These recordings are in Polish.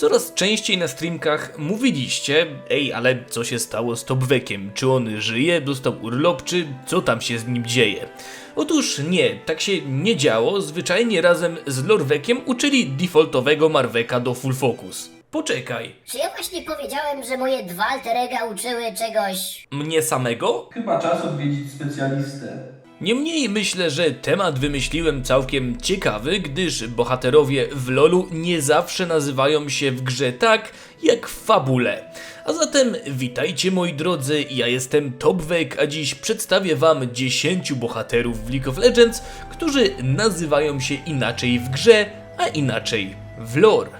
Coraz częściej na streamkach mówiliście, ej, ale co się stało z Topwekiem? Czy on żyje, dostał urlop, czy co tam się z nim dzieje? Otóż nie, tak się nie działo, zwyczajnie razem z Lorwekiem uczyli defaultowego Marweka do Full Focus. Poczekaj, Czy ja właśnie powiedziałem, że moje dwa alterega uczyły czegoś? mnie samego? Chyba czas odwiedzić specjalistę. Niemniej myślę, że temat wymyśliłem całkiem ciekawy, gdyż bohaterowie w LoLu nie zawsze nazywają się w grze tak, jak w fabule. A zatem witajcie moi drodzy, ja jestem Topwek, a dziś przedstawię wam 10 bohaterów w League of Legends, którzy nazywają się inaczej w grze, a inaczej w lore.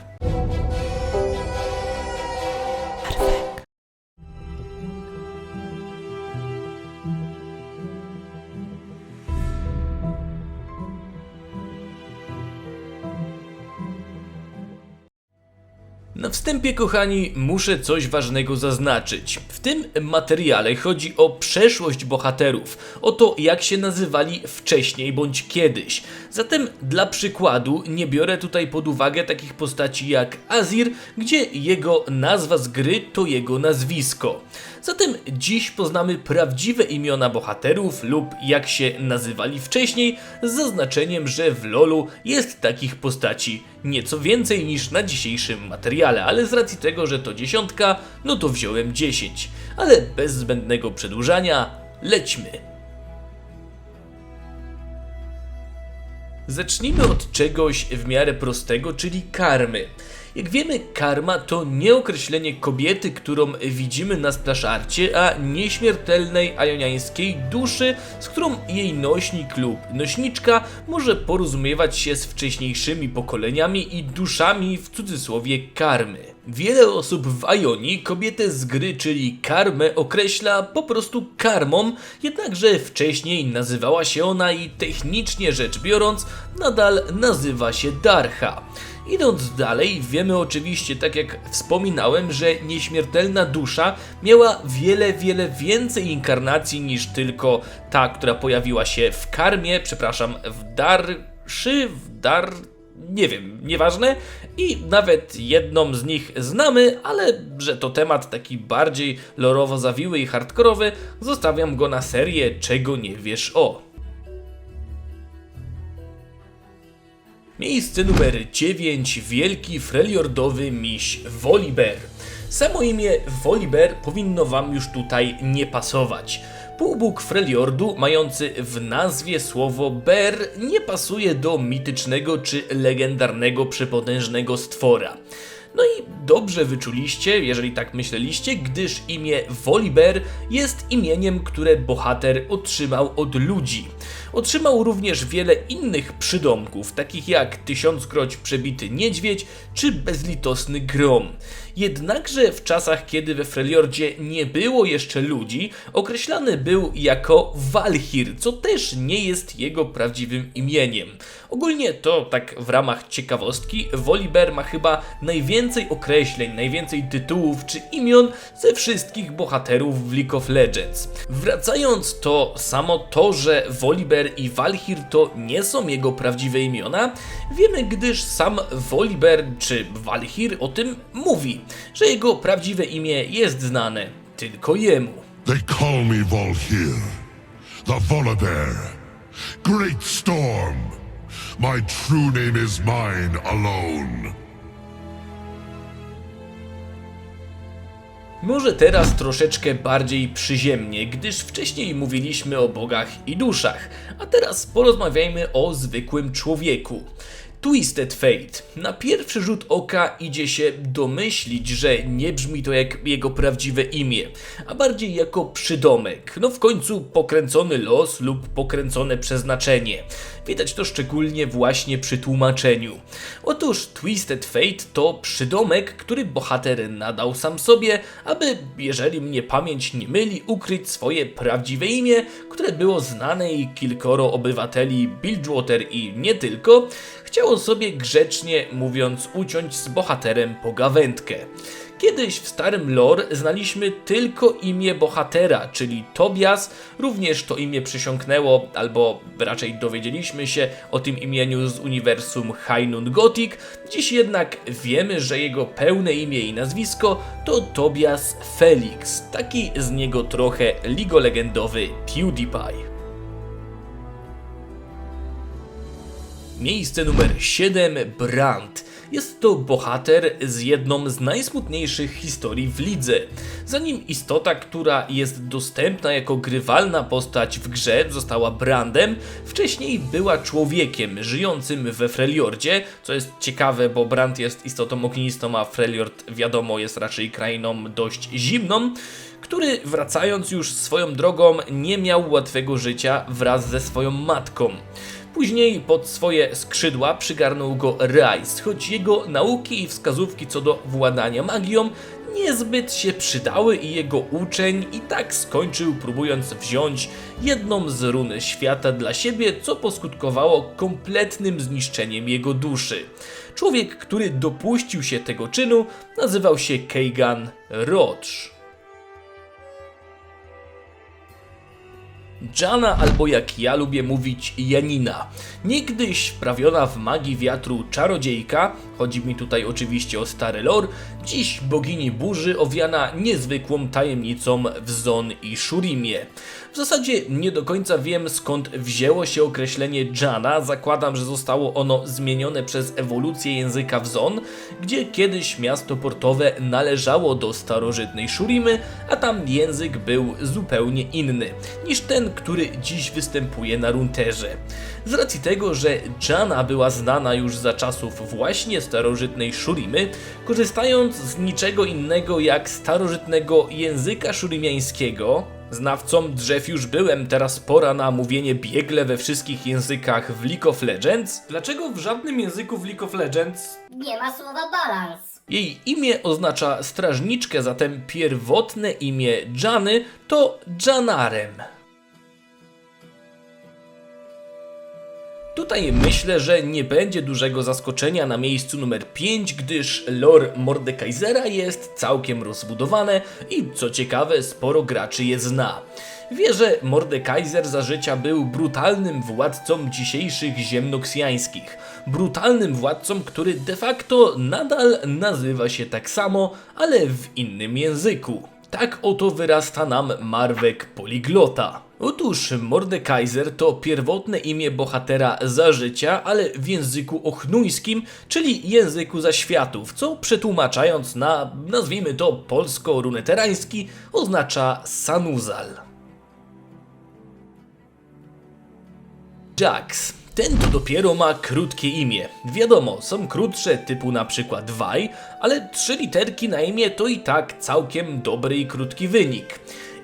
Wstępie, kochani, muszę coś ważnego zaznaczyć. W tym materiale chodzi o przeszłość bohaterów, o to, jak się nazywali wcześniej bądź kiedyś. Zatem, dla przykładu, nie biorę tutaj pod uwagę takich postaci jak Azir, gdzie jego nazwa z gry to jego nazwisko. Zatem dziś poznamy prawdziwe imiona bohaterów lub jak się nazywali wcześniej, z zaznaczeniem, że w LoLu jest takich postaci nieco więcej niż na dzisiejszym materiale, ale z racji tego, że to dziesiątka, no to wziąłem 10. Ale bez zbędnego przedłużania, lećmy. Zacznijmy od czegoś w miarę prostego, czyli karmy. Jak wiemy, karma to nie określenie kobiety, którą widzimy na splaszarcie, a nieśmiertelnej ajoniańskiej duszy, z którą jej nośnik lub nośniczka może porozumiewać się z wcześniejszymi pokoleniami i duszami w cudzysłowie karmy. Wiele osób w Ajonii kobietę z gry, czyli karmę, określa po prostu karmą, jednakże wcześniej nazywała się ona i technicznie rzecz biorąc nadal nazywa się Darcha. Idąc dalej, wiemy oczywiście, tak jak wspominałem, że nieśmiertelna dusza miała wiele, wiele więcej inkarnacji niż tylko ta, która pojawiła się w karmie, przepraszam, w darszy, w dar nie wiem, nieważne. I nawet jedną z nich znamy, ale że to temat taki bardziej lorowo zawiły i hardkorowy, zostawiam go na serię Czego nie wiesz o. Miejsce numer 9. Wielki freliordowy miś Volibear. Samo imię Volibear powinno wam już tutaj nie pasować. Półbóg Freljordu, mający w nazwie słowo Ber, nie pasuje do mitycznego czy legendarnego przepotężnego stwora. No i dobrze wyczuliście, jeżeli tak myśleliście, gdyż imię Volibear jest imieniem, które bohater otrzymał od ludzi. Otrzymał również wiele innych przydomków, takich jak tysiąckroć przebity niedźwiedź czy bezlitosny grom. Jednakże w czasach, kiedy we Freljordzie nie było jeszcze ludzi, określany był jako Valhir, co też nie jest jego prawdziwym imieniem. Ogólnie to tak w ramach ciekawostki, Volibear ma chyba najwięcej określeń, najwięcej tytułów czy imion ze wszystkich bohaterów w League of Legends. Wracając to samo to, że Volibear i Valhir to nie są jego prawdziwe imiona, wiemy gdyż sam Volibear czy Valhir o tym mówi, że jego prawdziwe imię jest znane tylko jemu. They call me Volhir, the Volibear, Great Storm. My true name is mine alone. Może teraz troszeczkę bardziej przyziemnie, gdyż wcześniej mówiliśmy o bogach i duszach, a teraz porozmawiajmy o zwykłym człowieku. Twisted Fate. Na pierwszy rzut oka idzie się domyślić, że nie brzmi to jak jego prawdziwe imię, a bardziej jako przydomek. No w końcu pokręcony los lub pokręcone przeznaczenie. Widać to szczególnie właśnie przy tłumaczeniu. Otóż Twisted Fate to przydomek, który bohater nadał sam sobie, aby, jeżeli mnie pamięć nie myli, ukryć swoje prawdziwe imię, które było znane i kilkoro obywateli Bilgewater i nie tylko, chciało sobie grzecznie mówiąc uciąć z bohaterem pogawędkę. Kiedyś w starym lore znaliśmy tylko imię bohatera, czyli Tobias, również to imię przysiągnęło, albo raczej dowiedzieliśmy się o tym imieniu z uniwersum Hainun Gothic. Dziś jednak wiemy, że jego pełne imię i nazwisko to Tobias Felix, taki z niego trochę ligolegendowy PewDiePie. Miejsce numer 7 Brand. Jest to bohater z jedną z najsmutniejszych historii w lidze. Zanim istota, która jest dostępna jako grywalna postać w grze, została Brandem, wcześniej była człowiekiem żyjącym we Freljordzie, co jest ciekawe, bo Brand jest istotą ognistą, a Freljord wiadomo jest raczej krainą dość zimną który wracając już swoją drogą nie miał łatwego życia wraz ze swoją matką. Później pod swoje skrzydła przygarnął go Rice, choć jego nauki i wskazówki co do władania magią niezbyt się przydały i jego uczeń i tak skończył próbując wziąć jedną z run świata dla siebie, co poskutkowało kompletnym zniszczeniem jego duszy. Człowiek, który dopuścił się tego czynu, nazywał się Keigan Roach. Jana, albo jak ja lubię mówić, Janina. Niegdyś wprawiona w magii wiatru czarodziejka, chodzi mi tutaj oczywiście o stary lore, dziś bogini burzy owiana niezwykłą tajemnicą w Zon i Shurimie. W zasadzie nie do końca wiem skąd wzięło się określenie Jana, zakładam, że zostało ono zmienione przez ewolucję języka w Zon, gdzie kiedyś miasto portowe należało do starożytnej Shurimy, a tam język był zupełnie inny niż ten, który dziś występuje na runterze. Z racji tego, że Jana była znana już za czasów właśnie starożytnej Shurimy, korzystając z niczego innego jak starożytnego języka szurimiańskiego, Znawcą drzew już byłem, teraz pora na mówienie biegle we wszystkich językach w League of Legends. Dlaczego w żadnym języku w League of Legends Nie ma słowa balans. jej imię oznacza strażniczkę, zatem pierwotne imię Jany to Janarem. Tutaj myślę, że nie będzie dużego zaskoczenia na miejscu numer 5, gdyż lore Mordekaisera jest całkiem rozbudowane i co ciekawe, sporo graczy je zna. Wie, że Mordekaiser za życia był brutalnym władcą dzisiejszych ziem noksjańskich. Brutalnym władcą, który de facto nadal nazywa się tak samo, ale w innym języku. Tak oto wyrasta nam Marwek Poliglota. Otóż Mordekaiser to pierwotne imię bohatera za życia, ale w języku ochnujskim, czyli języku zaświatów, co przetłumaczając na, nazwijmy to polsko-runeterański, oznacza Sanuzal. Jax. Ten to dopiero ma krótkie imię. Wiadomo, są krótsze typu na przykład Waj, ale trzy literki na imię to i tak całkiem dobry i krótki wynik.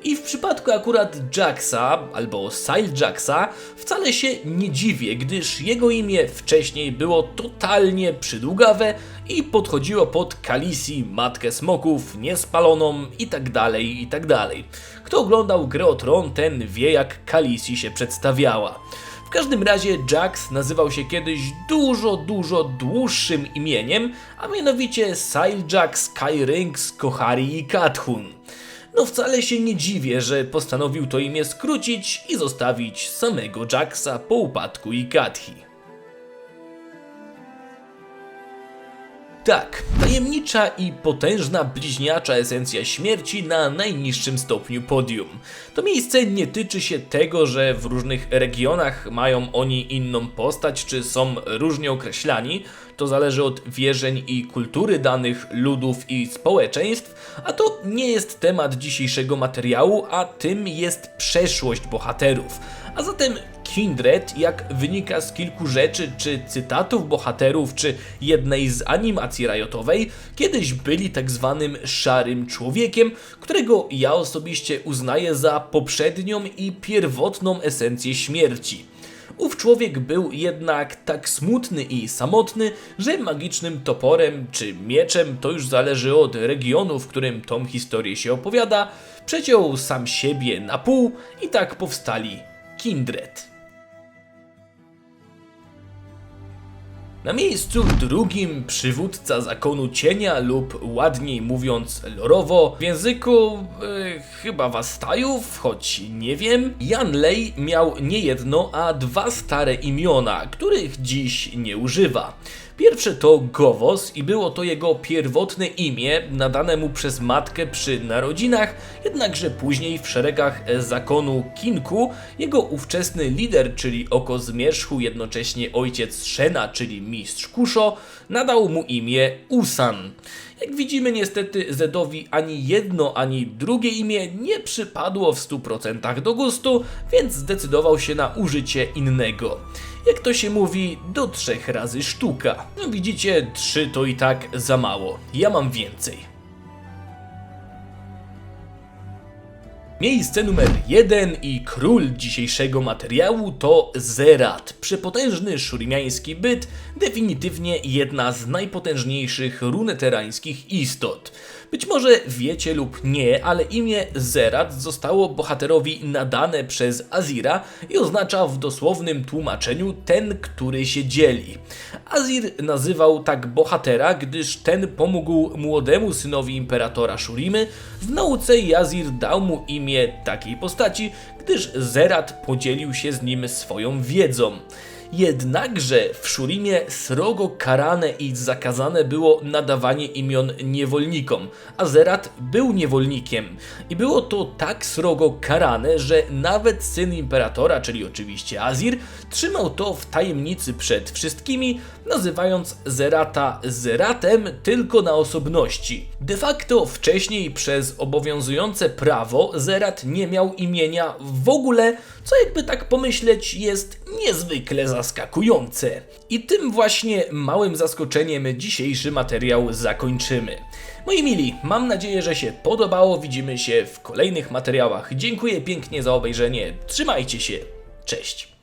I w przypadku akurat Jacksa, albo Sile Jacksa, wcale się nie dziwię, gdyż jego imię wcześniej było totalnie przydługawe i podchodziło pod Kalisi, Matkę Smoków, Niespaloną itd., itd. Kto oglądał grę o Tron, ten wie jak Kalisi się przedstawiała. W każdym razie Jax nazywał się kiedyś dużo, dużo dłuższym imieniem, a mianowicie Silejax, Skyrynx, Kohari i Kathun. No wcale się nie dziwię, że postanowił to imię skrócić i zostawić samego Jaxa po upadku Ikathi. Tak, tajemnicza i potężna bliźniacza esencja śmierci na najniższym stopniu podium. To miejsce nie tyczy się tego, że w różnych regionach mają oni inną postać, czy są różnie określani. To zależy od wierzeń i kultury danych ludów i społeczeństw, a to nie jest temat dzisiejszego materiału, a tym jest przeszłość bohaterów. A zatem Kindred, jak wynika z kilku rzeczy, czy cytatów bohaterów, czy jednej z animacji Riotowej, kiedyś byli tak zwanym szarym człowiekiem, którego ja osobiście uznaję za poprzednią i pierwotną esencję śmierci. Ów człowiek był jednak tak smutny i samotny, że magicznym toporem czy mieczem, to już zależy od regionu, w którym tą historię się opowiada, przeciął sam siebie na pół i tak powstali Kindred. Na miejscu drugim przywódca zakonu cienia lub ładniej mówiąc lorowo w języku e, chyba wastajów, choć nie wiem. Jan Lej miał nie jedno, a dwa stare imiona, których dziś nie używa. Pierwsze to Gowos i było to jego pierwotne imię, nadane mu przez matkę przy narodzinach, jednakże później w szeregach zakonu Kinku jego ówczesny lider, czyli oko zmierzchu, jednocześnie ojciec Szena, czyli mistrz Kuszo, nadał mu imię Usan. Jak widzimy, niestety Zedowi ani jedno, ani drugie imię nie przypadło w 100% do gustu, więc zdecydował się na użycie innego. Jak to się mówi, do trzech razy sztuka. No widzicie, trzy to i tak za mało. Ja mam więcej. Miejsce numer jeden i król dzisiejszego materiału to Zerat, przepotężny szurimiański byt, definitywnie jedna z najpotężniejszych runeterańskich istot. Być może wiecie lub nie, ale imię Zerat zostało bohaterowi nadane przez Azira i oznacza w dosłownym tłumaczeniu ten, który się dzieli. Azir nazywał tak bohatera, gdyż ten pomógł młodemu synowi imperatora Shurimy w nauce i Azir dał mu imię takiej postaci, gdyż Zerat podzielił się z nim swoją wiedzą. Jednakże w Szurimie srogo karane i zakazane było nadawanie imion niewolnikom, a Zerat był niewolnikiem. I było to tak srogo karane, że nawet syn imperatora, czyli oczywiście Azir, trzymał to w tajemnicy przed wszystkimi, nazywając Zerata Zeratem tylko na osobności. De facto wcześniej przez obowiązujące prawo Zerat nie miał imienia w ogóle, co jakby tak pomyśleć jest niezwykle zaskakujące. I tym właśnie małym zaskoczeniem dzisiejszy materiał zakończymy. Moi mili, mam nadzieję, że się podobało. Widzimy się w kolejnych materiałach. Dziękuję pięknie za obejrzenie. Trzymajcie się. Cześć.